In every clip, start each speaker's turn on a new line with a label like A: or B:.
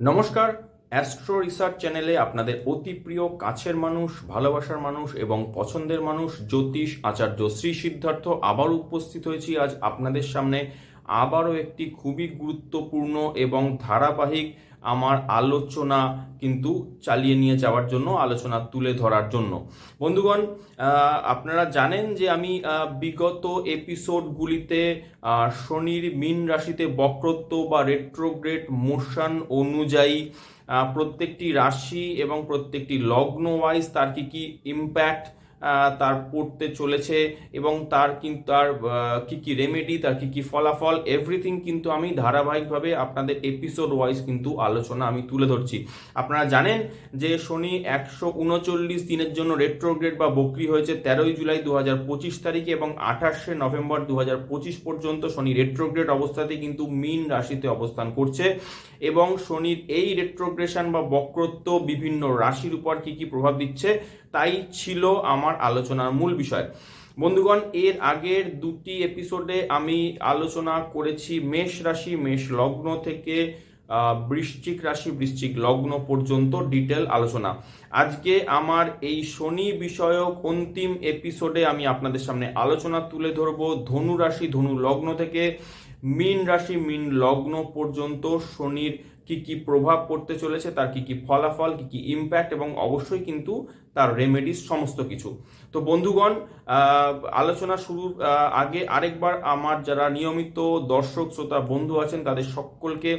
A: নমস্কার astro research চ্যানেলে আপনাদের অতি প্রিয় কাছের মানুষ, ভালোবাসার মানুষ এবং পছন্দের মানুষ, জ্যোতিষ আচার্য শ্রী সিদ্ধার্থ আবার উপস্থিত হয়েছি আজ আপনাদের সামনে। আবারও একটি খুবই গুরুত্বপূর্ণ এবং ধারাবাহিক আমার আলোচনা কিন্তু চালিয়ে নিয়ে যাওয়ার জন্য, আলোচনা তুলে ধরার জন্য। বন্ধুগণ আপনারা জানেন যে আমি বিগত এপিসোডগুলিতে শনির মীন রাশিতে বক্রত্ব বা রেট্রোগ্রেড মোশন অনুযায়ী প্রত্যেকটি রাশি এবং প্রত্যেকটি লগ্ন ওয়াইজ তার কি কি ইম্প্যাক্ট তার পড়তে চলেছে এবং তার কিন্তু তার কী, কি রেমেডি তার কী কী ফলাফল এভরিথিং কিন্তু আমি ধারাবাহিকভাবে আপনাদের এপিসোড ওয়াইজ কিন্তু আলোচনা আমি তুলে ধরছি। আপনারা জানেন যে শনি একশো উনচল্লিশ দিনের জন্য রেট্রোগ্রেড বা বক্রি হয়েছে তেরোই জুলাই দু হাজার পঁচিশ তারিখে এবং আঠাশে নভেম্বর দু হাজার পঁচিশ পর্যন্ত শনি রেট্রোগ্রেড অবস্থাতে কিন্তু মীন রাশিতে অবস্থান করছে এবং শনির এই রেট্রোগ্রেশন বা বক্রত্ব বিভিন্ন রাশির উপর কি কি প্রভাব দিচ্ছে? তাই ছিল আমার আলোচনার মূল বিষয়। বন্ধুগণ, এর আগের দুটি এপিসোডে আমি আলোচনা করেছি মেষ রাশি, মেষ লগ্ন থেকে বৃশ্চিক রাশি, বৃশ্চিক লগ্ন পর্যন্ত ডিটেল আলোচনা। আজকে আমার এই শনি বিষয়ক অন্তিম এপিসোডে আমি আপনাদের সামনে আলোচনা তুলে ধরব ধনু রাশি, ধনু লগ্ন থেকে। মীন রাশি, মীন লগ্ন পর্যন্ত শনির কি কি প্রভাব পড়তে চলেছে, তার কি কি ফলাফল, কি কি ইম্প্যাক্ট এবং অবশ্যই কিন্তু তার রেমেডিস সমস্ত কিছু। তো বন্ধুগণ আলোচনা শুরুর আগে আরেকবার আমার যারা নিয়মিত দর্শক, শ্রোতা, বন্ধু আছেন, তাদের সকলকে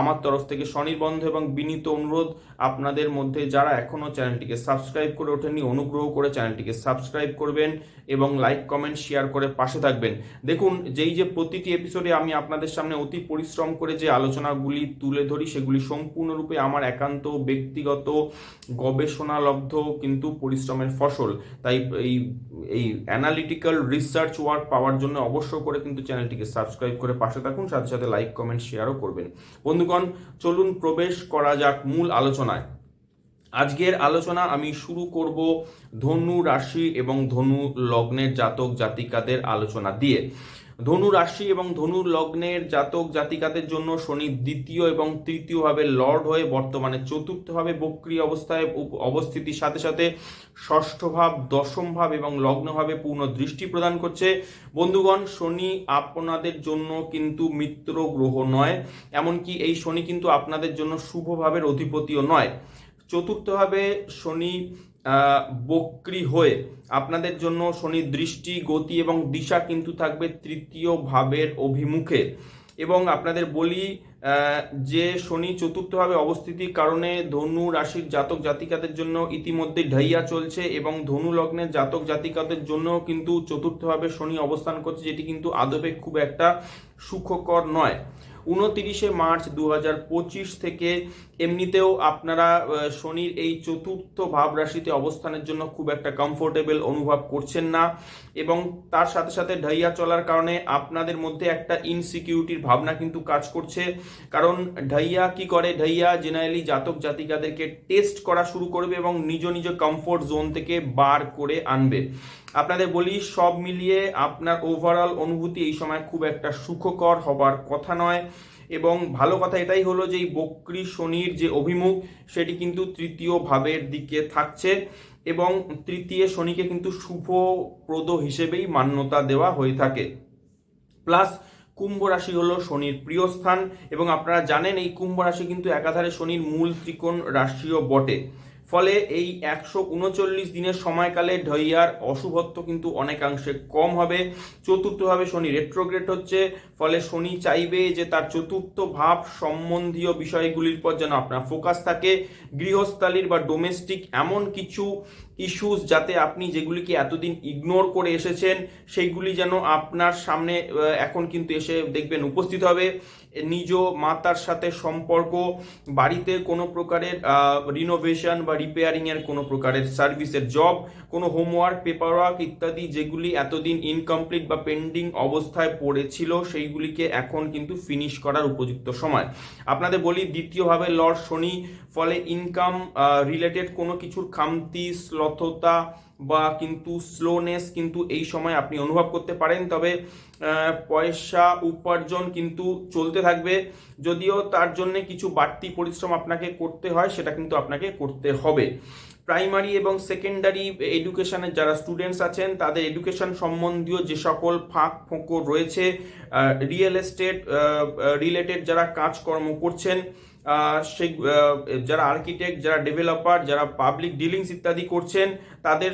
A: আমার তরফ থেকে স্বনির্বন্ধ এবং বিনীত অনুরোধ। আপনাদের মধ্যে যারা এখনও চ্যানেলটিকে সাবস্ক্রাইব করে ওঠেননি, অনুগ্রহ করে চ্যানেলটিকে সাবস্ক্রাইব করবেন এবং লাইক কমেন্ট শেয়ার করে পাশে থাকবেন। দেখুন, যেই যে প্রতিটি এপিসোডে আমি আপনাদের সামনে অতি পরিশ্রম করে যে আলোচনাগুলি তুলে ধরি সেগুলি সম্পূর্ণরূপে আমার একান্ত, ব্যক্তিগত, গবেষণালব্ধ, কিন্তু পরিশ্রমের ফসল। তাই এই এই অ্যানালিটিক্যাল রিসার্চ ওয়ার্ক পাওয়ার জন্য অবশ্য করে কিন্তু চ্যানেলটিকে সাবস্ক্রাইব করে পাশে থাকুন, সাথে সাথে লাইক কমেন্ট শেয়ারও করবেন। বন্ধুগণ, চলুন প্রবেশ করা যাক মূল আলোচনায়। আজকের আলোচনা আমি শুরু করব ধনু রাশি এবং ধনু লগ্নের জাতক জাতিকাদের আলোচনা দিয়ে। ধনু রাশি এবং ধনু লগ্নের জাতক জাতিকাদের জন্য শনি দ্বিতীয় এবং তৃতীয় ভাবে লর্ড হয়ে বর্তমানে চতুর্থ ভাবে বক্রি অবস্থায় অবস্থিতির সাথে সাথে ষষ্ঠ ভাব, দশম ভাব এবং লগ্ন ভাবে পূর্ণ দৃষ্টি প্রদান করছে। বন্ধুগণ, শনি আপনাদের জন্য কিন্তু মিত্র গ্রহ নয়, এমনকি এই শনি কিন্তু আপনাদের জন্য শুভ ভাবের অধিপতিও নয়। চতুর্থভাবে শনি বক্রি হয়ে আপনাদের জন্য শনি দৃষ্টি, গতি এবং দিশা কিন্তু থাকবে তৃতীয় ভাবের অভিমুখে। এবং আপনাদের বলি যে শনি চতুর্থভাবে অবস্থিতির কারণে ধনু রাশির জাতক জাতিকাদের জন্য ইতিমধ্যে ঢাইয়া চলছে এবং ধনু লগ্নের জাতক জাতিকাদের জন্য কিন্তু চতুর্থভাবে শনি অবস্থান করছে, যেটি কিন্তু আদবে খুব একটা সুখকর নয়। উনতিরিশে মার্চ দু থেকে এমনিতেও আপনারা শনির এই চতুর্থ ভাব রাশিতে অবস্থানের জন্য খুব একটা কমফোর্টেবল অনুভব করছেন না এবং তার সাথে সাথে ঢাইয়া চলার কারণে আপনাদের মধ্যে একটা ইনসিকিউরিটির ভাবনা কিন্তু কাজ করছে। কারণ ঢাইয়া কি করে? ঢাইয়া জেনারেলি জাতক জাতিকাদেরকে টেস্ট করা শুরু করবে এবং নিজ নিজ কমফোর্ট জোন থেকে বার করে আনবে। আপনাদের বলি, সব মিলিয়ে আপনার ওভারঅল অনুভূতি এই সময় খুব একটা সুখকর হবার কথা নয়। এবং ভালো কথা এটাই হলো যে, এই বক্রি শনির যে অভিমুখ, সেটি কিন্তু তৃতীয় ভাবের দিকে থাকছে এবং তৃতীয় শনিকে কিন্তু শুভপ্রদ হিসেবেই মান্যতা দেওয়া হয়ে থাকে। প্লাস কুম্ভ রাশি হলো শনির প্রিয় স্থান এবং আপনারা জানেন এই কুম্ভ রাশি কিন্তু একাধারে শনির মূল ত্রিকোণ রাশিও বটে। ফলে এই একশো উনচল্লিশ দিনের সময়কালে ঢইয়ার অশুভত্ব কিন্তু অনেকাংশে কম হবে। চতুর্থভাবে শনি রেট্রোগ্রেড হচ্ছে, ফলে শনি চাইবে যে তার চতুর্থ ভাব সম্বন্ধীয় বিষয়গুলির পর যেন আপনার ফোকাস থাকে। গৃহস্থালির বা ডোমেস্টিক এমন কিছু ইস্যুস যাতে আপনি যেগুলিকে এতদিন ইগনোর করে এসেছেন, সেইগুলি যেন আপনার সামনে এখন কিন্তু এসে দেখবেন উপস্থিত হবে। নিজ মাতার সাথে সম্পর্ক, বাড়িতে কোনো প্রকারের রিনোভেশন বা রিপেয়ারিং এর কোনো প্রকারের সার্ভিসের জব কোনো হোমওয়ার্ক পেপার ওয়ার্ক ইত্যাদি যেগুলি এতদিন ইনকমপ্লিট বা পেন্ডিং অবস্থায় পড়েছিল, সেইগুলিকে এখন কিন্তু ফিনিশ করার উপযুক্ত সময়। আপনাদের বলি, দ্বিতীয়ভাবে লর্ড শনি, ফলে ইনকাম রিলেটেড কোনো কিছুর খামতি, শ্লথতা বা কিন্তু স্লোনেস কিন্তু এই সময় আপনি অনুভব করতে পারেন। তবে পয়সা উপার্জন কিন্তু চলতে থাকবে। যদিও তার জন্য কিছু বাড়তি পরিশ্রম আপনাকে করতে হয়, সেটা কিন্তু আপনাকে করতে হবে। প্রাইমারি এবং সেকেন্ডারি এডুকেশনের যারা স্টুডেন্টস আছেন, তাদের এডুকেশন সম্বন্ধীয় যে সকল ফাঁক ফোঁকর রয়েছে রিয়েল এস্টেট রিলেটেড যারা কাজকর্ম করছেন সেই যারা আর্কিটেক্ট যারা ডেভেলপার যারা পাবলিক ডিলিংস ইত্যাদি করছেন, তাদের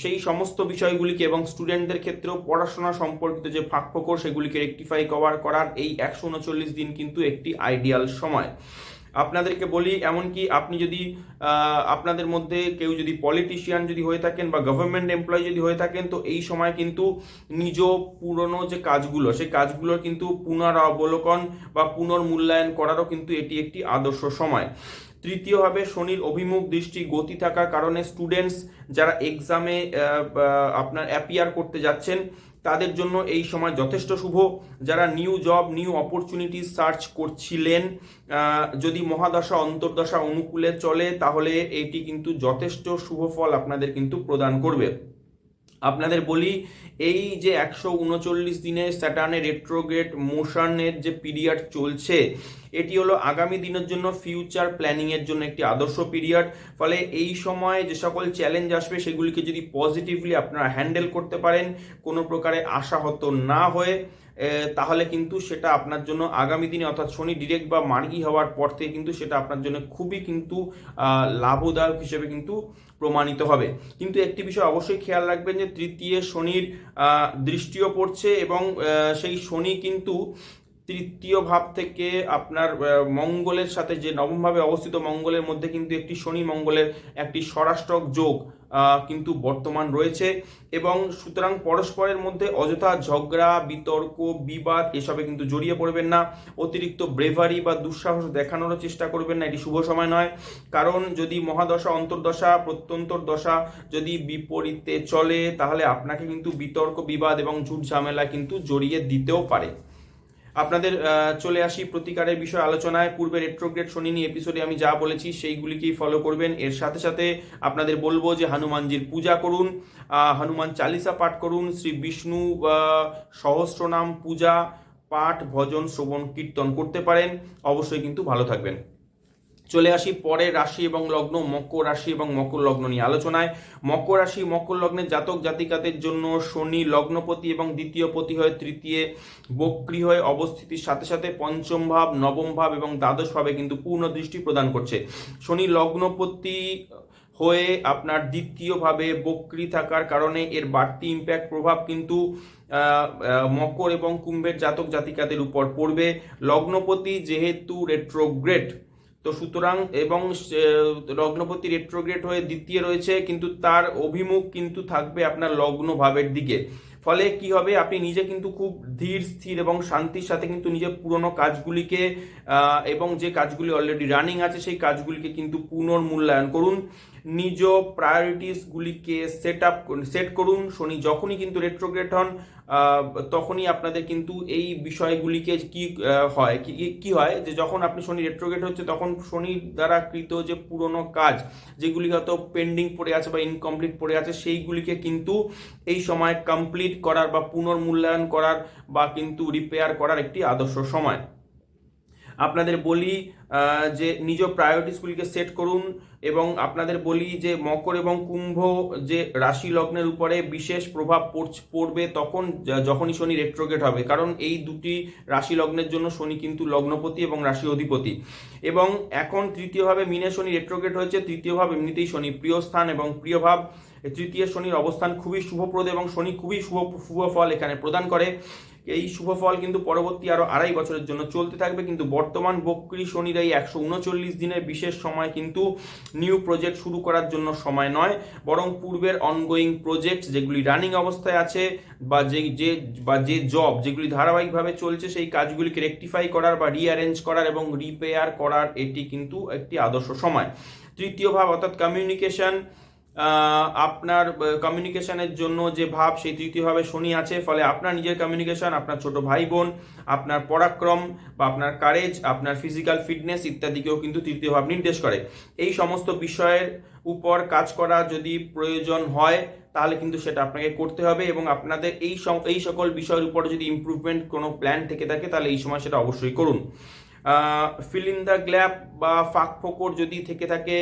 A: সেই সমস্ত বিষয়গুলিকে এবং স্টুডেন্টদের ক্ষেত্রেও পড়াশোনা সম্পর্কিত যে ফাঁক ফোকর সেগুলিকে রেকটিফাই কভার করার এই একশো উনচল্লিশ দিন কিন্তু একটি আইডিয়াল সময়। আপনাদেরকে বলি, এমনকি আপনি যদি আপনাদের মধ্যে কেউ যদি পলিটিশিয়ান যদি হয়ে থাকেন বা গভর্নমেন্ট এমপ্লয়ি যদি হয়ে থাকেন, তো এই সময় কিন্তু নিজ পুরনো যে কাজগুলো, সেই কাজগুলোর কিন্তু পুনরাবলোকন বা পুনর্মূল্যায়ন করারও কিন্তু এটি একটি আদর্শ সময়। তৃতীয়ভাবে, শনির অভিমুখ দৃষ্টি গতি থাকার কারণে স্টুডেন্টস যারা এক্সামে আপনার অ্যাপিয়ার করতে যাচ্ছেন তাদের জন্য এই সময় যথেষ্ট শুভ। যারা new job new opportunity search করছিলেন যদি মহাদশা, অন্তর্দশা অনুকূলে চলে, তাহলে এটি কিন্তু যথেষ্ট শুভ ফল আপনাদের কিন্তু প্রদান করবে। আপনাদের বলি, এই যে একশো উনচল্লিশ দিনে স্যাটার্নের রেট্রোগ্রেট মোশনের যে পিরিয়ড চলছে, এটি হলো আগামী দিনের জন্য ফিউচার প্ল্যানিংয়ের জন্য একটি আদর্শ পিরিয়ড ফলে এই সময় যে সকল চ্যালেঞ্জ আসবে, সেগুলিকে যদি পজিটিভলি আপনারা হ্যান্ডেল করতে পারেন, কোনো প্রকারে আশাহত না হয়ে তাহলে কিন্তু সেটা আপনার জন্য আগামী দিনে অর্থাৎ শনি ডিরেক্ট বা মার্গি হওয়ার পর থেকে কিন্তু সেটা আপনার জন্য খুবই কিন্তু লাভদায়ক হিসেবে কিন্তু প্রমাণিত হবে। কিন্তু একটি বিষয় অবশ্যই খেয়াল রাখবেন যে তৃতীয় শনির দৃষ্টিও পড়ছে এবং সেই শনি কিন্তু তৃতীয় ভাব থেকে আপনার মঙ্গলের সাথে যে নবমভাবে অবস্থিত মঙ্গলের মধ্যে কিন্তু একটি শনি মঙ্গলের একটি স্বরাষ্ট্রক যোগ। কিন্তু বর্তমান রয়েছে এবং সুতরাং পরস্পরের মধ্যে অযথা ঝগড়া, বিতর্ক, বিবাদ এসবে কিন্তু জড়িয়ে পড়বেন না। অতিরিক্ত ব্রেভারি বা দুঃসাহস দেখানোরও চেষ্টা করবেন না, এটি শুভ সময় নয়। কারণ যদি মহাদশা, অন্তর্দশা, প্রত্যন্তর দশা যদি বিপরীতে চলে, তাহলে আপনাকে কিন্তু বিতর্ক, বিবাদ এবং ঝুট ঝামেলা কিন্তু জড়িয়ে দিতেও পারে। আপনাদের চলে আসি প্রতিকারের বিষয় আলোচনায়। পূর্বে রেট্রোগ্রেড শনি নিয়ে এপিসোডে আমি যা বলেছি সেইগুলিকেই ফলো করবেন। এর সাথে সাথে আপনাদের বলব যে হনুমানজির পূজা করুন হনুমান চালিসা পাঠ করুন, শ্রী বিষ্ণু সহস্রনাম পূজা, পাঠ, ভজন, শ্রবণ, কীর্তন করতে পারেন। অবশ্যই কিন্তু ভালো থাকবেন। চলে আসি পরের রাশি এবং লগ্ন, মকর রাশি এবং মকর লগ্ন নিয়ে আলোচনায়। মকর রাশি, মকর লগ্নের জাতক জাতিকাদের জন্য শনি লগ্নপতি এবং দ্বিতীয় পতি হয়ে তৃতীয় বক্রি হয়ে অবস্থিতির সাথে সাথে পঞ্চম ভাব, নবম ভাব এবং দ্বাদশ ভাবে কিন্তু পূর্ণ দৃষ্টি প্রদান করছে। শনি লগ্নপতি হয়ে আপনার দ্বিতীয়ভাবে বক্রি থাকার কারণে এর বাড়তি ইম্প্যাক্ট প্রভাব কিন্তু মকর এবং কুম্ভের জাতক জাতিকাদের উপর পড়বে। লগ্নপতি যেহেতু রেট্রোগ্রেড তো সুতরাং এবং লগ্নপতি রেট্রোগ্রেড হয়ে দ্বিতীয় রয়েছে, কিন্তু তার অভিমুখ কিন্তু থাকবে আপনার লগ্ন ভাবের দিকে। ফলে কি হবে? আপনি নিজে কিন্তু খুব ধীর, স্থির এবং শান্তির সাথে কিন্তু নিজের পুরনো কাজগুলিকে এবং যে কাজগুলি অলরেডি রানিং আছে, সেই কাজগুলিকে কিন্তু পুনর্মূল্যায়ন করুন। নিজ প্রায়োরিটিসগুলিকে সেট আপ সেট করুন। শনি যখনই কিন্তু রেট্রোগ্রেড হন তখনই আপনাদের কিন্তু এই বিষয়গুলিকে কি হয় কি হয়? যে যখন আপনি শনি রেট্রোগ্রেড হচ্ছে, তখন শনির দ্বারা কৃত যে পুরনো কাজ, যেগুলি হয়তো পেন্ডিং পড়ে আছে বা ইনকমপ্লিট পড়ে আছে, সেইগুলিকে কিন্তু এই সময় কমপ্লিট করার বা পুনর্মূল্যায়ন করার বা কিন্তু রিপেয়ার করার একটি আদর্শ সময়। আপনাদের বলি যে নিজ প্রায়োরিটিসগুলিকে সেট করুন এবং আপনাদের বলি যে মকর এবং কুম্ভ যে রাশি লগ্নের উপরে বিশেষ প্রভাব পড়বে তখন যখনই শনি রেট্রোগেট হবে। কারণ এই দুটি রাশি লগ্নের জন্য শনি কিন্তু লগ্নপতি এবং রাশি অধিপতি। এবং এখন তৃতীয়ভাবে মিনে শনি রেট্রোগেট হয়েছে তৃতীয় ভাব এমনিতেই শনি প্রিয় স্থান এবং প্রিয় ভাব। তৃতীয় শনির অবস্থান খুবই শুভপ্রদ এবং শনি খুবই শুভ শুভ ফল এখানে প্রদান করে। এই শুভ ফল কিন্তু পরবর্তী আরও আড়াই বছরের জন্য চলতে থাকবে, কিন্তু বর্তমান বক্রি শনির এই একশো উনচল্লিশ দিনের বিশেষ সময় কিন্তু নিউ প্রজেক্ট শুরু করার জন্য সময় নয়। বরং পূর্বের অনগোয়িং প্রজেক্ট যেগুলি রানিং অবস্থায় আছে বা যে যে, বা যে জব যেগুলি ধারাবাহিকভাবে চলছে, সেই কাজগুলিকে রেকটিফাই করার বা রিঅ্যারেঞ্জ করার এবং রিপেয়ার করার এটি কিন্তু একটি আদর্শ সময়। তৃতীয় ভাব অর্থাৎ কমিউনিকেশন আপনার কমিউনিকেশনের জন্য যে ভাব, সেই তৃতীয়ভাবে শনি আছে, ফলে আপনার নিজের কমিউনিকেশন আপনার ছোট ভাই বোন আপনার পরাক্রম বা আপনার কারেজ আপনার ফিজিক্যাল ফিটনেস ইত্যাদিকেও কিন্তু তৃতীয় ভাব নির্দেশ করে। এই সমস্ত বিষয়ের উপর কাজ করা যদি প্রয়োজন হয়, তাহলে কিন্তু সেটা আপনাকে করতে হবে এবং আপনাদের এই এই সকল বিষয়ের উপর যদি ইমপ্রুভমেন্ট কোনো প্ল্যান থেকে থাকে, তাহলে এই সময় সেটা অবশ্যই করুন। ফিল দ্য গ্ল্যাপ বা ফাঁক ফোকর যদি থেকে থাকে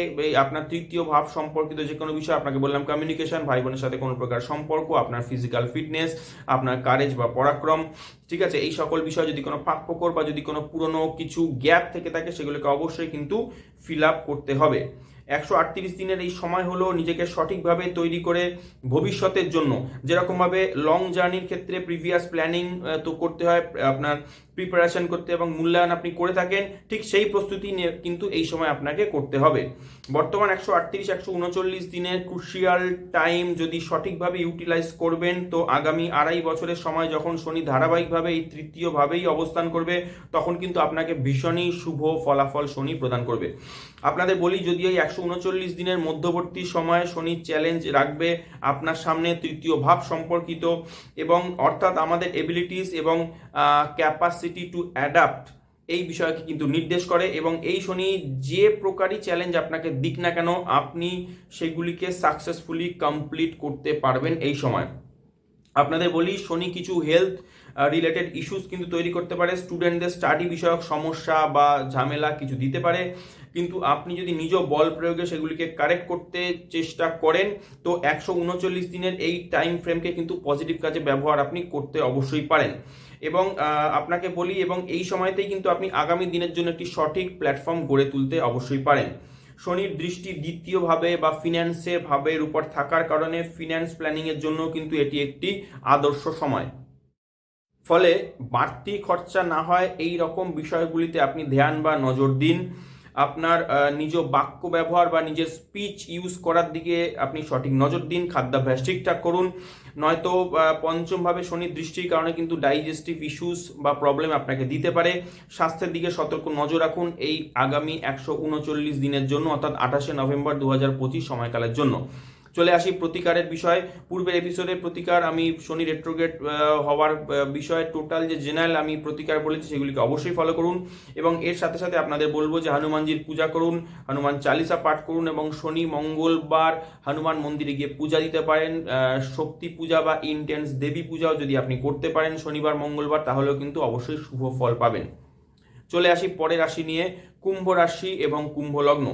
A: আপনার তৃতীয় ভাব সম্পর্কিত যে কোনো বিষয়, আপনাকে বললাম কমিউনিকেশন ভাই বোনের সাথে কোনো প্রকার সম্পর্ক, আপনার ফিজিক্যাল ফিটনেস আপনার কারেজ বা পরাক্রম, ঠিক আছে? এই সকল বিষয় যদি কোনো ফাঁক ফোকর বা যদি কোনো পুরনো কিছু গ্যাপ থেকে থাকে, সেগুলোকে অবশ্যই কিন্তু ফিল আপ করতে হবে। একশো আটত্রিশ দিনের এই সময় হলো নিজেকে সঠিকভাবে তৈরি করে ভবিষ্যতের জন্য। যেরকমভাবে লং জার্নির ক্ষেত্রে প্রিভিয়াস প্ল্যানিং তো করতে হয়, আপনার প্রিপারেশন করতে এবং মূল্যায়ন আপনি করে থাকেন, ঠিক সেই প্রস্তুতি নিয়ে কিন্তু এই সময় আপনাকে করতে হবে। বর্তমান একশো আটত্রিশ, একশো উনচল্লিশ দিনের ক্রুশিয়াল টাইম যদি সঠিকভাবে ইউটিলাইজ করবেন, তো আগামী আড়াই বছরের সময় যখন শনি ধারাবাহিকভাবে এই তৃতীয়ভাবেই অবস্থান করবে, তখন কিন্তু আপনাকে ভীষণই শুভ ফলাফল শনি প্রদান করবে। আপনাদের বলি যদি এই একশো উনচল্লিশ দিনের মধ্যবর্তী সময়ে শনি চ্যালেঞ্জ রাখবে আপনার সামনে তৃতীয় ভাব সম্পর্কিত এবং অর্থাৎ আমাদের এবিলিটিস এবং ক্যাপাসিটি টু অ্যাডাপ্ট এই বিষয়কে কিন্তু নির্দেশ করে এবং এই শনি যে প্রকারই চ্যালেঞ্জ আপনাকে দিক না কেন, আপনি সেগুলিকে সাকসেসফুলি কমপ্লিট করতে পারবেন এই সময়। আপনাদের বলি, শনি কিছু হেলথ রিলেটেড ইস্যুস কিন্তু তৈরি করতে পারে। স্টুডেন্টদের স্টাডি বিষয়ক সমস্যা বা ঝামেলা কিছু দিতে পারে। কিন্তু আপনি যদি নিজ বল প্রয়োগে সেগুলিকে কারেক্ট করতে চেষ্টা করেন, তো একশো উনচল্লিশ দিনের এই টাইম ফ্রেমকে কিন্তু পজিটিভ কাজে ব্যবহার আপনি করতে অবশ্যই পারেন। এবং আপনাকে বলি এবং এই সময়তেই কিন্তু আপনি আগামী দিনের জন্য একটি সঠিক প্ল্যাটফর্ম গড়ে তুলতে অবশ্যই পারেন। শনির দৃষ্টি দ্বিতীয়ভাবে বা ফিন্যান্সের ভাবের উপর থাকার কারণে ফিন্যান্স প্ল্যানিংয়ের জন্য কিন্তু এটি একটি আদর্শ সময়। ফলে বাড়তি খরচা না হয় এই রকম বিষয়গুলিতে আপনি ধ্যান বা নজর দিন। আপনার নিজ বাক্য ব্যবহার বা নিজের স্পিচ ইউজ করার দিকে আপনি সঠিক নজর দিন, খাদ্যাভ্যাস ঠিকঠাক করুন। নয়তো পঞ্চমভাবে শনির দৃষ্টির কারণে কিন্তু ডাইজেস্টিভ ইস্যুস বা প্রবলেম আপনাকে দিতে পারে। স্বাস্থ্যের দিকে সতর্ক নজর রাখুন এই আগামী একশো উনচল্লিশ দিনের জন্য, অর্থাৎ আঠাশে নভেম্বর দু হাজার পঁচিশ সময়কালের জন্য। চলে আসি প্রতিকারের বিষয়। পূর্বের এপিসোডে প্রতিকার আমি শনি রেট্রোগেট হওয়ার বিষয়ে টোটাল যে জেনারেল আমি প্রতিকার বলেছি সেগুলিকে অবশ্যই ফলো করুন। এবং এর সাথে সাথে আপনাদের বলব যে হনুমানজির পূজা করুন, হনুমান চালিসা পাঠ করুন এবং শনি মঙ্গলবার হনুমান মন্দিরে গিয়ে পূজা দিতে পারেন। শক্তি পূজা বা ইন্টেন্স দেবী পূজাও যদি আপনি করতে পারেন শনিবার, মঙ্গলবার, তাহলেও কিন্তু অবশ্যই শুভ ফল পাবেন। চলে আসি পরের রাশি নিয়ে, কুম্ভ রাশি এবং কুম্ভ লগ্ন।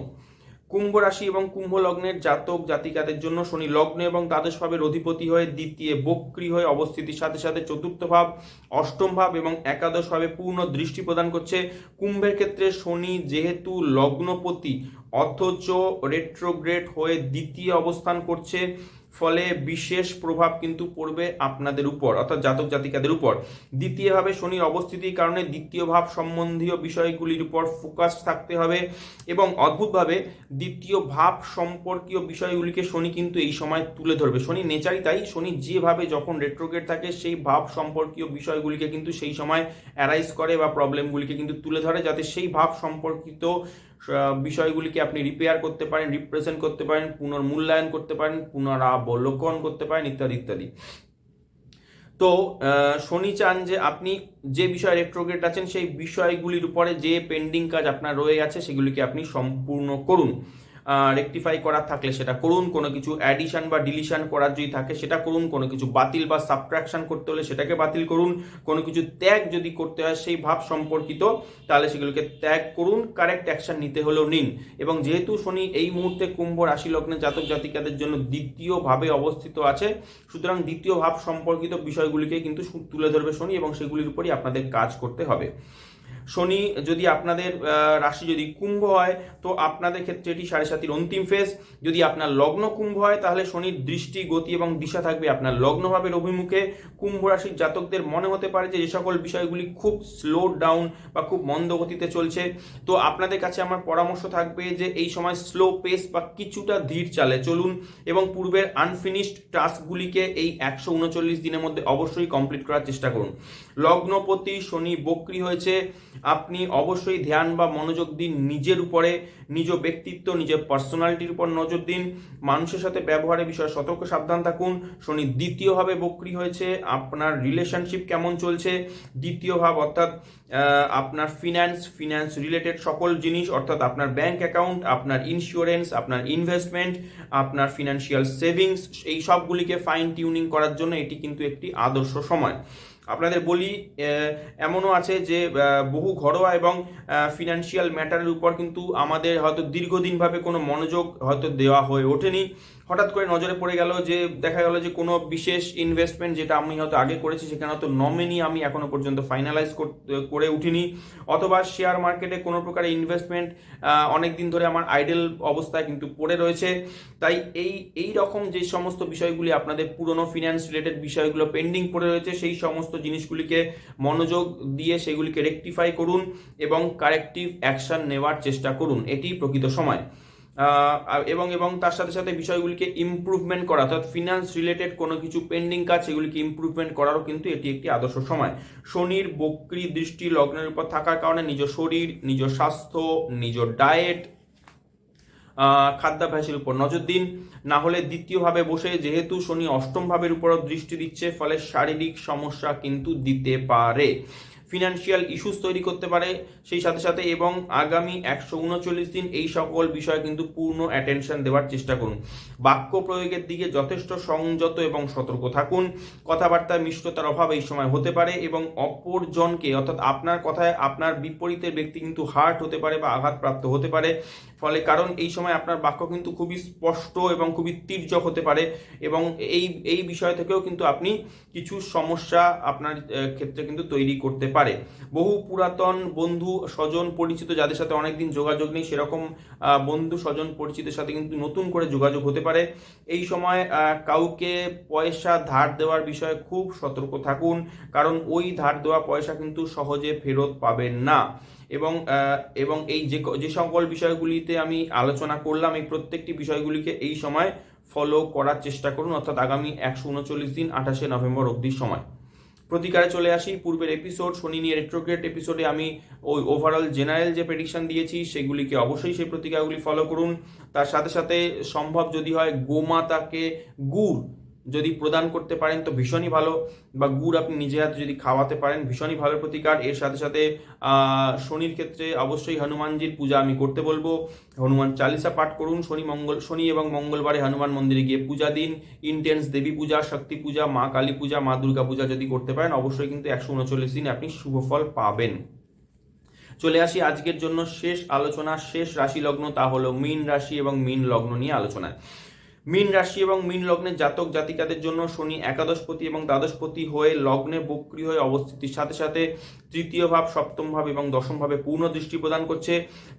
A: কুম্ভ রাশি এবং কুম্ভ লগ্নের জাতক জাতিকাদের জন্য শনি লগ্ন এবং দ্বাদশ ভাবের অধিপতি হয়ে দ্বিতীয় বক্রি হয়ে অবস্থিতির সাথে সাথে চতুর্থ ভাব, অষ্টম ভাব এবং একাদশ ভাবে পূর্ণ দৃষ্টি প্রদান করছে। কুম্ভের ক্ষেত্রে শনি যেহেতু লগ্নপতি, অথচ রেট্রোগ্রেড হয়ে দ্বিতীয় অবস্থান করছে। ফলে বিশেষ প্রভাব কিন্তু পড়বে আপনাদের উপর, অর্থাৎ জাতক জাতিকাদের উপর। দ্বিতীয়ভাবে শনির অবস্থিতির কারণে দ্বিতীয় ভাব সম্বন্ধীয় বিষয়গুলির উপর ফোকাস থাকতে হবে এবং অদ্ভুতভাবে দ্বিতীয় ভাব সম্পর্কীয় বিষয়গুলিকে শনি কিন্তু এই সময় তুলে ধরবে। শনি নেচারই তাই, শনি যেভাবে যখন রেট্রোগেট থাকে, সেই ভাব সম্পর্কীয় বিষয়গুলিকে কিন্তু সেই সময় অ্যারাইজ করে বা প্রবলেমগুলিকে কিন্তু তুলে ধরে, যাতে সেই ভাব সম্পর্কিত বিষয়গুলিকে আপনি রিপেয়ার করতে পারেন রিপ্রেজেন্ট করতে পারেন, পুনর্মূল্যায়ন করতে পারেন, পুনরাবলোকন করতে পারেন, ইত্যাদি ইত্যাদি। তো শনি চান যে আপনি যে বিষয়ে রেট্রোগেট আছেন, সেই বিষয়গুলির উপরে যে পেন্ডিং কাজ আপনার রয়ে গেছে, সেগুলিকে আপনি সম্পূর্ণ করুন। রেকটিফাই করার থাকলে সেটা করুন। কোনো কিছু অ্যাডিশন বা ডিলিশন করার যদি থাকে, সেটা করুন। কোনো কিছু বাতিল বা সাবট্রাকশন করতে হলে সেটাকে বাতিল করুন। কোনো কিছু ত্যাগ যদি করতে হয় সেই ভাব সম্পর্কিত, তাহলে সেগুলোকে ত্যাগ করুন। কারেক্ট অ্যাকশন নিতে হলেও নিন। এবং যেহেতু শনি এই মুহূর্তে কুম্ভ রাশি, লগ্নে জাতক জাতিকাদের জন্য দ্বিতীয়ভাবে অবস্থিত আছে, সুতরাং দ্বিতীয় ভাব সম্পর্কিত বিষয়গুলিকে কিন্তু তুলে ধরবে শনি এবং সেগুলির উপরই আপনাদের কাজ করতে হবে। শনি যদি আপনাদের রাশি যদি কুম্ভ হয়, তো আপনাদের ক্ষেত্রে এটি সাড়ে সাতির অন্তিম ফেজ যদি আপনার লগ্ন কুম্ভ হয়, তাহলে শনির দৃষ্টি, গতি এবং দিশা থাকবে আপনার লগ্নভাবের অভিমুখে। কুম্ভ রাশির জাতকদের মনে হতে পারে যে যে সকল বিষয়গুলি খুব স্লো ডাউন বা খুব মন্দ গতিতে চলছে। তো আপনাদের কাছে আমার পরামর্শ থাকবে যে, এই সময় স্লো পেস বা কিছুটা ধীর চালে চলুন এবং পূর্বের আনফিনিশড টাস্কগুলিকে এই একশো উনচল্লিশ দিনের মধ্যে অবশ্যই কমপ্লিট করার চেষ্টা করুন। লগ্নপতি শনি বক্রি হয়েছে। আপনি অবশ্যই ধ্যান বা মনোযোগ দিন নিজের উপরে, নিজ ব্যক্তিত্ব নিজের পার্সোনালিটির উপর নজর দিন। মানুষের সাথে ব্যবহারের বিষয়ে সতর্ক সাবধান থাকুন। শনি দ্বিতীয়ভাবে বক্রি হয়েছে। আপনার রিলেশনশিপ কেমন চলছে? দ্বিতীয় ভাব অর্থাৎ আপনার ফিনান্স ফিনান্স রিলেটেড সকল জিনিস, অর্থাৎ আপনার ব্যাংক অ্যাকাউন্ট আপনার ইন্স্যুরেন্স আপনার ইনভেস্টমেন্ট আপনার ফিনান্সিয়াল সেভিংস এই সবগুলিকে ফাইন টিউনিং করার জন্য এটি কিন্তু একটি আদর্শ সময়। আপনাদের বলি এমনও আছে যে বহু ঘরোয়া এবং ফিনান্সিয়াল ম্যাটারের উপর কিন্তু আমাদের হয়তো দীর্ঘদিনভাবে কোনো মনোযোগ হয়তো দেওয়া হয়ে ওঠেনি। হঠাৎ করে নজরে পড়ে গেল যে, দেখা গেল যে কোনো বিশেষ ইনভেস্টমেন্ট যেটা আমি হয়তো আগে করেছি, সেখানে হয়তো নমিনি আমি এখনও পর্যন্ত ফাইনালাইজ করে উঠিনি। অথবা শেয়ার মার্কেটে কোনো প্রকার ইনভেস্টমেন্ট অনেক দিন ধরে আমার আইডেল অবস্থায় কিন্তু পড়ে রয়েছে। তাই এই এই রকম যে সমস্ত বিষয়গুলি আপনাদের পুরনো ফিনান্স রিলেটেড বিষয়গুলো পেন্ডিং পড়ে রয়েছে, সেই সমস্ত জিনিসগুলিকে মনোযোগ দিয়ে সেগুলিকে রেকটিফাই করুন এবং কারেক্টিভ অ্যাকশন নেওয়ার চেষ্টা করুন। এটি প্রকৃত সময়। এবং এবং তার সাথে সাথে বিষয়গুলিকে ইমপ্রুভমেন্ট করা, অর্থাৎ ফিনান্স রিলেটেড কোনো কিছু পেন্ডিং কাজ, সেগুলিকে ইমপ্রুভমেন্ট করারও কিন্তু এটি একটি আদর্শ সময়। শনির বক্রি দৃষ্টি লগ্নের উপর থাকার কারণে নিজ শরীর, নিজ স্বাস্থ্য, নিজ ডায়েট খাদ্যাভ্যাসের উপর নজর দিন। না হলে দ্বিতীয়ভাবে বসে যেহেতু শনি অষ্টম ভাবের উপরও দৃষ্টি দিচ্ছে, ফলে শারীরিক সমস্যা কিন্তু দিতে পারে। ফিনান্সিয়াল ইস্যুস তৈরি করতে পারে। সেই সাথে সাথে এবং আগামী একশো উনচল্লিশ দিন এই সকল বিষয়ে কিন্তু পূর্ণ অ্যাটেনশন দেওয়ার চেষ্টা করুন। বাক্য প্রয়োগের দিকে যথেষ্ট সংযত এবং সতর্ক থাকুন। কথাবার্তা মিষ্টতার অভাব এই সময় হতে পারে এবং অপরজনকে অর্থাৎ আপনার কথায় আপনার বিপরীতের ব্যক্তি কিন্তু হার্ট হতে পারে বা আঘাতপ্রাপ্ত হতে পারে। ফলে কারণ এই সময় আপনার বাক্য কিন্তু খুবই স্পষ্ট এবং খুবই তীর্যক হতে পারে এবং এই এই বিষয় থেকেও কিন্তু আপনি কিছু সমস্যা আপনার ক্ষেত্রে কিন্তু তৈরি করতে পারে। বহু পুরাতন বন্ধু, স্বজন পরিচিত যাদের সাথে অনেকদিন যোগাযোগ নেই, সেরকম বন্ধু, স্বজন পরিচিতের সাথে কিন্তু নতুন করে যোগাযোগ হতে পারে। এই সময় কাউকে পয়সা ধার দেওয়ার বিষয়ে খুব সতর্ক থাকুন, কারণ ওই ধার দেওয়া পয়সা কিন্তু সহজে ফেরত পাবেন না। এবং এবং এই যে যে সকল বিষয়গুলিতে আমি আলোচনা করলাম, এই প্রত্যেকটি বিষয়গুলিকে এই সময় ফলো করার চেষ্টা করুন, অর্থাৎ আগামী একশো উনচল্লিশ দিন, আঠাশে নভেম্বর অবধি সময়। প্রতিকারে চলে আসি, পূর্বের এপিসোড শনি নিয়ে রেট্রোগ্রেড এপিসোডে আমি ওই ওভারঅল জেনারেল যে প্রেডিকশন দিয়েছি, সেগুলিকে অবশ্যই সেই প্রতিকারগুলি ফলো করুন। তার সাথে সাথে সম্ভব যদি হয় গোমাতাকে গুড় যদি প্রদান করতে পারেন, তো ভীষণই ভালো। বা গুড় আপনি নিজে হাতে যদি খাওয়াতে পারেন, ভীষণই ভালো প্রতিকার। এর সাথে সাথে শনির ক্ষেত্রে অবশ্যই হনুমানজির পূজা আমি করতে বলব। হনুমান চালিসা পাঠ করুন। শনি মঙ্গল, শনি এবং মঙ্গলবারে হনুমান মন্দিরে গিয়ে পূজা দিন। ইন্টেন্স দেবী পূজা, শক্তি পূজা, মা কালী পূজা, মা দুর্গা পূজা যদি করতে পারেন, অবশ্যই কিন্তু একশো উনচল্লিশ দিন আপনি শুভ ফল পাবেন। চলে আসি আজকের জন্য শেষ আলোচনা, শেষ রাশি লগ্ন। তা হলো মীন রাশি এবং মীন লগ্ন নিয়ে আলোচনা মীন রাশি এবং মীন লগ্নের জাতক জাতিকাদের জন্য শনি একাদশপতি এবং দ্বাদশপতি হয়ে লগ্নে বক্রি হয়ে অবস্থিতির সাথে সাথে তৃতীয় ভাব, সপ্তম ভাব এবং দশম ভাবে পূর্ণ দৃষ্টি প্রদান করছে।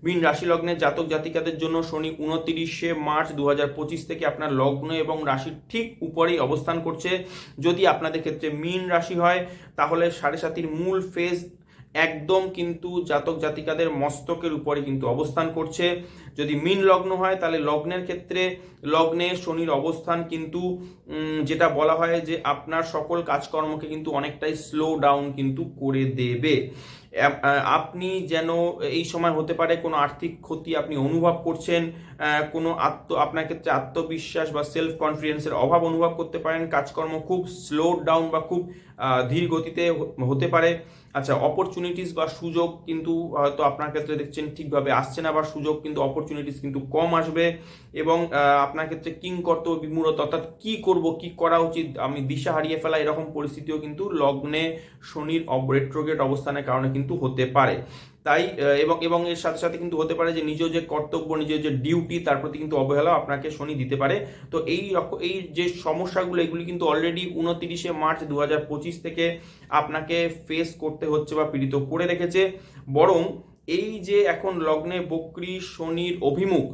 A: মীন রাশি লগ্নের জাতক জাতিকাদের জন্য শনি উনতিরিশে মার্চ দু হাজার পঁচিশ থেকে আপনার লগ্ন এবং রাশির ঠিক উপরেই অবস্থান করছে। যদি আপনাদের ক্ষেত্রে মীন রাশি হয়, তাহলে সাড়ে সাতির মূল ফেজ একদম কিন্তু জাতক জাতিকাদের মস্তকের উপরে কিন্তু অবস্থান করছে। যদি মিন লগ্ন হয়, তাহলে লগ্নের ক্ষেত্রে লগ্নে শনির অবস্থান কিন্তু যেটা বলা হয় যে আপনার সকল কাজকর্মকে কিন্তু অনেকটাই স্লো ডাউন কিন্তু করে দেবে। আপনি যেন এই সময় হতে পারে কোনো আর্থিক ক্ষতি আপনি অনুভব করছেন কোনো আত্ম, আপনার ক্ষেত্রে আত্মবিশ্বাস বা সেলফ কনফিডেন্সের অভাব অনুভব করতে পারেন, কাজকর্ম খুব স্লো ডাউন বা খুব ধীর গতিতে হতে পারে। আচ্ছা অপরচুনিটিস বা সুযোগ কিন্তু, হয়তো আপনার ক্ষেত্রে দেখছেন ঠিকভাবে আসছে না বা সুযোগ কিন্তু অপরচুনিটিস কিন্তু কম আসবে এবং আপনার ক্ষেত্রে কিং কর্তব্য বিমূরত অর্থাৎ কী করব, কি করা উচিত, আমি দিশা হারিয়ে ফেলা এরকম পরিস্থিতিও কিন্তু লগ্নে শনির রেট্রোগেট অবস্থানের কারণে কিন্তু হতে পারে। তাই এবং এবং এর সাথে সাথে কিন্তু হতে পারে যে নিজ যে কর্তব্য নিজের যে ডিউটি তার প্রতি কিন্তু অবহেলা আপনাকে শনি দিতে পারে। তো এই এই যে সমস্যাগুলো, এগুলি কিন্তু অলরেডি উনতিরিশে মার্চ দু হাজার পঁচিশ থেকে আপনাকে ফেস করতে হচ্ছে বা পীড়িত করে রেখেছে। বরং এই যে এখন লগ্নে বক্রি শনির অভিমুখ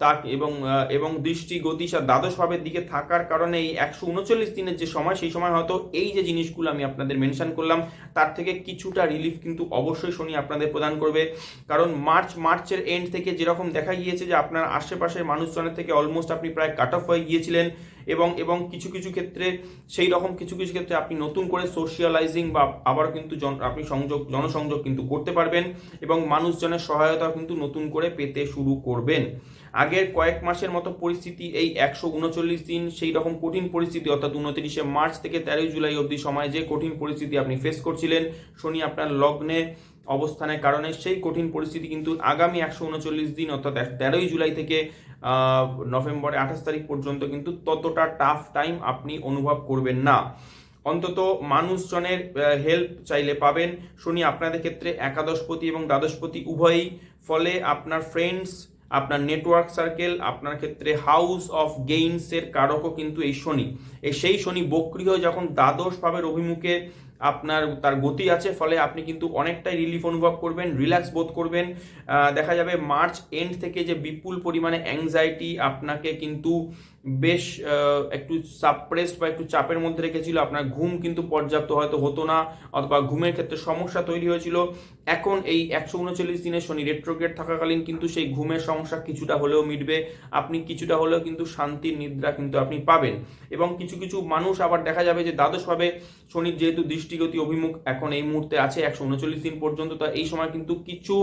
A: তা এবং এবং দৃষ্টি গতি দ্বাদশ ভাবের দিকে থাকার কারণে এই একশো উনচল্লিশ দিনের যে সময়, সেই সময় হয়তো এই যে জিনিসগুলো আমি আপনাদের মেনশন করলাম, তার থেকে কিছুটা রিলিফ কিন্তু অবশ্যই শনি আপনাদের প্রদান করবে। কারণ মার্চ, মার্চের এন্ড থেকে যেরকম দেখা গিয়েছে যে আপনার আশেপাশের মানুষজনের থেকে অলমোস্ট আপনি প্রায় কাট অফ হয়ে গিয়েছিলেন। এবং এবং কিছু কিছু ক্ষেত্রে সেই রকম কিছু কিছু ক্ষেত্রে আপনি নতুন করে সোশিয়ালাইজিং বা আবার কিন্তু আপনি সংযোগ, জনসংযোগ কিন্তু করতে পারবেন এবং মানুষজনের সহায়তা কিন্তু নতুন করে পেতে শুরু করবেন। আগের কয়েক মাসের মতো পরিস্থিতি, এই একশো উনচল্লিশ দিন সেই রকম কঠিন পরিস্থিতি, অর্থাৎ উনত্রিশে মার্চ থেকে তেরোই জুলাই অবধি সময় যে কঠিন পরিস্থিতি আপনি ফেস করছিলেন, শনি আপনার লগ্নে অবস্থানের কারণে সেই কঠিন পরিস্থিতি কিন্তু আগামী একশো উনচল্লিশ দিন, অর্থাৎ তেরোই জুলাই থেকে নভেম্বরের আঠাশ তারিখ পর্যন্ত কিন্তু ততটা টাফ টাইম আপনি অনুভব করবেন না। অন্তত মানুষজনের হেল্প চাইলে পাবেন। শনি, আপনাদের ক্ষেত্রে একাদশপতি এবং দ্বাদশপতি উভয়ই, ফলে আপনার ফ্রেন্ডস আপনার নেটওয়ার্ক সার্কেল আপনার ক্ষেত্রে হাউস অফ গেইনসের কারকও কিন্তু এই শনি। এই সেই শনি বক্রি হয়ে যখন দ্বাদশ ভাবের অভিমুখে আপনার, তার গতি আছে, ফলে আপনি কিন্তু অনেকটাই রিলিফ অনুভব করবেন রিল্যাক্স বোধ করবেন। দেখা যাবে মার্চ এন্ড থেকে যে বিপুল পরিমাণে অ্যাংজাইটি আপনাকে কিন্তু বেশ একটু সাপ্রেসড বা একটু চাপের মধ্যে রেখেছিল। আপনার ঘুম কিন্তু পর্যাপ্ত হয়তো হতো না, অথবা ঘুমের ক্ষেত্রে সমস্যা তৈরি হয়েছিল। এখন এই একশো উনচল্লিশ দিনের শনি রেট্রোগ্রেড থাকাকালীন কিন্তু সেই ঘুমের সমস্যা কিছুটা হলেও মিটবে। আপনি কিছুটা হলেও কিন্তু শান্তির নিদ্রা কিন্তু আপনি পাবেন। এবং কিছু কিছু মানুষ আবার দেখা যাবে যে দ্বাদশভাবে শনির যেহেতু দৃষ্টিগতি অভিমুখ, এখন এই মুহূর্তে আছে একশো উনচল্লিশ দিন পর্যন্ত। তা এই সময় কিন্তু কিছু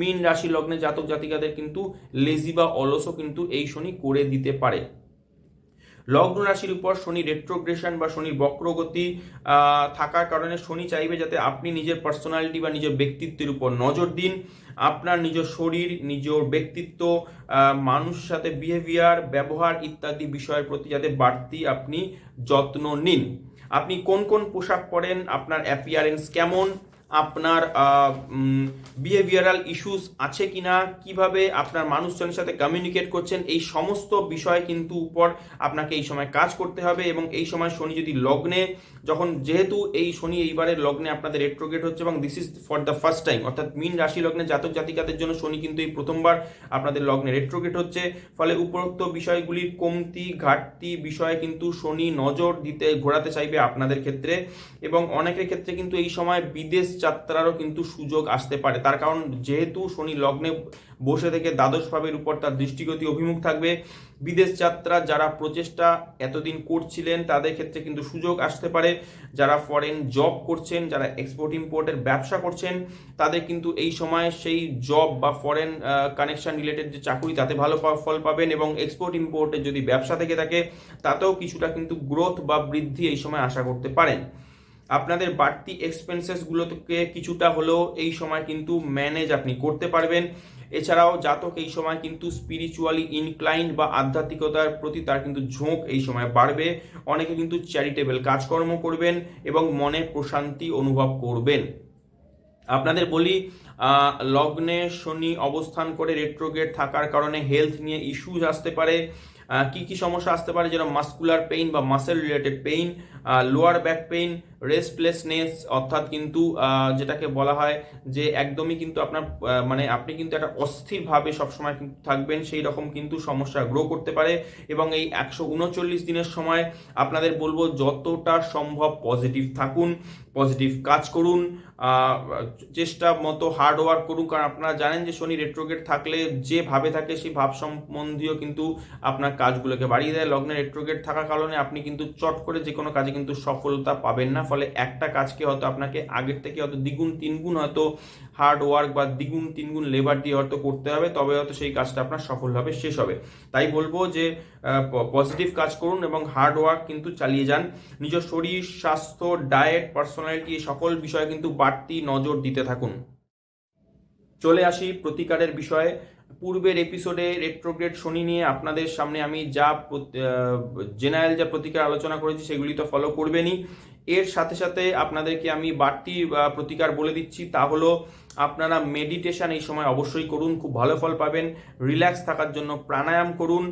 A: মীন রাশি লগ্নে জাতক জাতিকাদের কিন্তু লেজি বা অলসও কিন্তু এই শনি করে দিতে পারে। লগ্ন রাশির উপর শনি রেট্রোগ্রেশন বা শনির বক্রগতি থাকার কারণে শনি চাইবে যাতে আপনি নিজের পার্সোনালিটি বা নিজের ব্যক্তিত্বের উপর নজর দিন। আপনার নিজ শরীর নিজ ব্যক্তিত্ব আহ, মানুষের সাথে বিহেভিয়ার ব্যবহার ইত্যাদি বিষয়ের প্রতি যাতে বাড়তি আপনি যত্ন নিন। আপনি কোন কোন পোশাক পরেন? আপনার অ্যাপিয়ারেন্স কেমন? আপনার বিহেভিয়ারাল ইস্যুস আছে কিনা, কীভাবে আপনার মানুষজনের সাথে কমিউনিকেট করছেন, এই সমস্ত বিষয় কিন্তু উপর আপনাকে এই সময় কাজ করতে হবে এবং এই সময় শনি যদি লগ্নে, যখন যেহেতু এই শনি এইবারের লগ্নে আপনাদের রেট্রোগেট হচ্ছে এবং this is for the first time অর্থাৎ মিন রাশি লগ্নে জাতক জাতিকাদের জন্য শনি কিন্তু এই প্রথমবার আপনাদের লগ্নে রেট্রোগেট হচ্ছে, ফলে উপরোক্ত বিষয়গুলির কমতি, ঘাটতি বিষয়ে কিন্তু শনি নজর দিতে, ঘোরাতে চাইবে আপনাদের ক্ষেত্রে এবং অনেকের ক্ষেত্রে কিন্তু এই সময় বিদেশ যাত্রারও কিন্তু সুযোগ আসতে পারে। তার কারণ যেহেতু শনি লগ্নে বসে থেকে দ্বাদশ ভাবের উপর তার দৃষ্টিগতি অভিমুখ থাকবে, বিদেশ যাত্রা যারা প্রচেষ্টা এতদিন করছিলেন তাদের ক্ষেত্রে কিন্তু সুযোগ আসতে পারে। যারা ফরেন জব করছেন, যারা এক্সপোর্ট ইম্পোর্টের ব্যবসা করছেন, তাদের কিন্তু এই সময় সেই জব বা ফরেন কানেকশন রিলেটেড যে চাকুরি তাতে ভালো ফল পাবেন এবং এক্সপোর্ট ইম্পোর্টের যদি ব্যবসা থেকে থাকে, তাতেও কিছুটা কিন্তু গ্রোথ বা বৃদ্ধি এই সময় আশা করতে পারেন। আপনাদের বাড়তি এক্সপেন্সেসগুলোকে কিছুটা হলেও এই সময় কিন্তু ম্যানেজ আপনি করতে পারবেন। এছাড়াও জাতক এই সময় কিন্তু স্পিরিচুয়ালি ইনক্লাইন্ড বা আধ্যাত্মিকতার প্রতি তার কিন্তু ঝোঁক এই সময় বাড়বে। অনেকে কিন্তু চ্যারিটেবল কাজকর্ম করবেন এবং মনে প্রশান্তি অনুভব করবেন। আপনাদের বলি লগ্নে শনি অবস্থান করে রেট্রোগেট থাকার কারণে হেলথ নিয়ে ইস্যুজ আসতে পারে। কি কি সমস্যা আসতে পারে? যেরকম মাস্কুলার পেইন বা muscle related pain lower back pain restlessness অর্থাৎ কিন্তু যেটাকে বলা হয় যে একদমই কিন্তু আপনার মানে আপনি কিন্তু একটা অস্থিরভাবে সবসময় কিন্তু থাকবেন, সেই রকম কিন্তু সমস্যা গ্রো করতে পারে। এবং এই একশো উনচল্লিশ দিনের সময় আপনাদের বলব যতটা সম্ভব পজিটিভ থাকুন পজিটিভ কাজ করুন চেষ্টা মতো হার্ড ওয়ার্ক করুন। কারণ আপনারা জানেন যে শনি রেট্রোগেট থাকলে যে ভাবে থাকে সেই ভাব সম্বন্ধীয় কিন্তু আপনার কাজগুলোকে বাড়িয়ে দেয়। লগ্নে রেট্রোগেট থাকার কারণে আপনি কিন্তু চট করে যে কোনো কাজে কিন্তু সফলতা পাবেন না। ফলে একটা কাজকে হয়তো আপনাকে আগের থেকে হয়তো দ্বিগুণ, তিনগুণ হয়তো হার্ড ওয়ার্ক বা দ্বিগুণ, তিনগুণ লেবার দিয়ে হয়তো করতে হবে, তবে হয়তো সেই কাজটা আপনার সফলভাবে শেষ হবে। তাই বলব যে পজিটিভ কাজ করুন এবং হার্ড ওয়ার্ক কিন্তু চালিয়ে যান। নিজ শরীর, স্বাস্থ্য ডায়েট পার্সোনালিটি সকল বিষয়ে কিন্তু বাড়তি নজর দিতে থাকুন। চলে আসি প্রতিকারের বিষয়ে। পূর্বের এপিসোডে রেট্রোগ্রেড শনি নিয়ে আপনাদের সামনে আমি যা জেনারেল যা প্রতিকার আলোচনা করেছি সেগুলি তো ফলো করবেনই। এর সাথে সাথে আপনাদেরকে আমি বাড়তি প্রতিকার বলে দিচ্ছি, তা হলো আপনারা মেডিটেশন এই সময় অবশ্যই করুন, খুব ভালো ফল পাবেন। রিল্যাক্স থাকার জন্য প্রাণায়াম করুন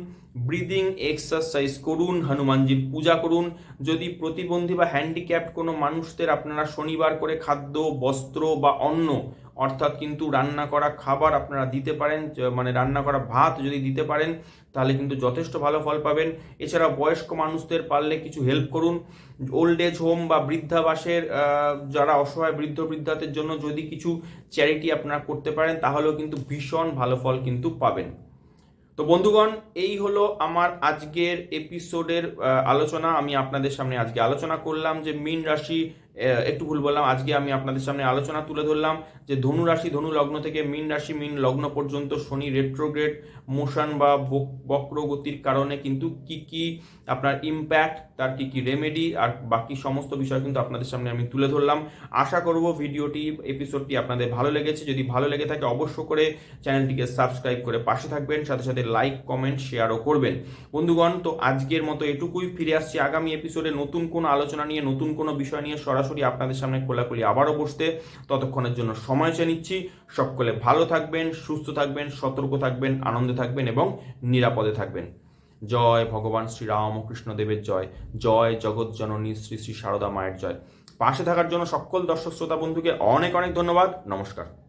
A: ব্রিদিং এক্সারসাইজ করুন, হনুমানজির পূজা করুন। যদি প্রতিবন্ধী বা হ্যান্ডিক্যাপ্ট কোনো মানুষদের আপনারা শনিবার করে খাদ্য, বস্ত্র বা অন্ন অর্থাৎ কিন্তু রান্না করা খাবার আপনারা দিতে পারেন মানে রান্না করা ভাত যদি দিতে পারেন, তাহলে কিন্তু যথেষ্ট ভালো ফল পাবেন। এছাড়া বয়স্ক মানুষদের পারলে কিছু হেল্প করুন। ওল্ড এজ হোম বা বৃদ্ধাবাসের যারা অসহায় বৃদ্ধ বৃদ্ধাদের জন্য যদি কিছু চ্যারিটি আপনারা করতে পারেন, তাহলেও কিন্তু ভীষণ ভালো ফল কিন্তু পাবেন। তো বন্ধুগণ, এই হলো আমার আজকের এপিসোডের আলোচনা। আমি আপনাদের সামনে আজকে আলোচনা করলাম যে মীন রাশি একটু ভুল বললাম, আজকে আমি আপনাদের সামনে আলোচনা তুলে ধরলাম যে ধনু রাশি, ধনু লগ্ন থেকে মীন রাশি, মীন লগ্ন পর্যন্ত শনি রেট্রোগ্রেড মোশন বা বক- বক্রগতির কারণে কিন্তু কি কি আপনার ইম্প্যাক্ট তার কি কি রেমেডি আর বাকি সমস্ত বিষয় কিন্তু আপনাদের সামনে আমি তুলে ধরলাম। আশা করব ভিডিওটি এপিসোডটি আপনাদের ভালো লেগেছে। যদি ভালো লেগে থাকে অবশ্য করে চ্যানেলটিকে সাবস্ক্রাইব করে পাশে থাকবেন, সাথে সাথে লাইক কমেন্ট শেয়ারও করবেন। বন্ধুগণ, তো আজকের মতো এটুকুই। ফিরে আসছি আগামী এপিসোডে নতুন কোনো আলোচনা নিয়ে, নতুন কোনো বিষয় নিয়ে সরাসরি আপনাদের সামনে খোলাখুলি আবারও বসতে ততক্ষণের জন্য সময় চেয়ে নিচ্ছি। সকলে ভালো থাকবেন, সুস্থ থাকবেন, সতর্ক থাকবেন, আনন্দে থাকবেন এবং নিরাপদে থাকবেন। জয় ভগবান শ্রী রামকৃষ্ণ দেবের জয়। জয় জগৎ জননী শ্রী শ্রী সারদা মায়ের জয়। পাশে থাকার জন্য সকল দর্শক শ্রোতা বন্ধুকে অনেক অনেক ধন্যবাদ। নমস্কার।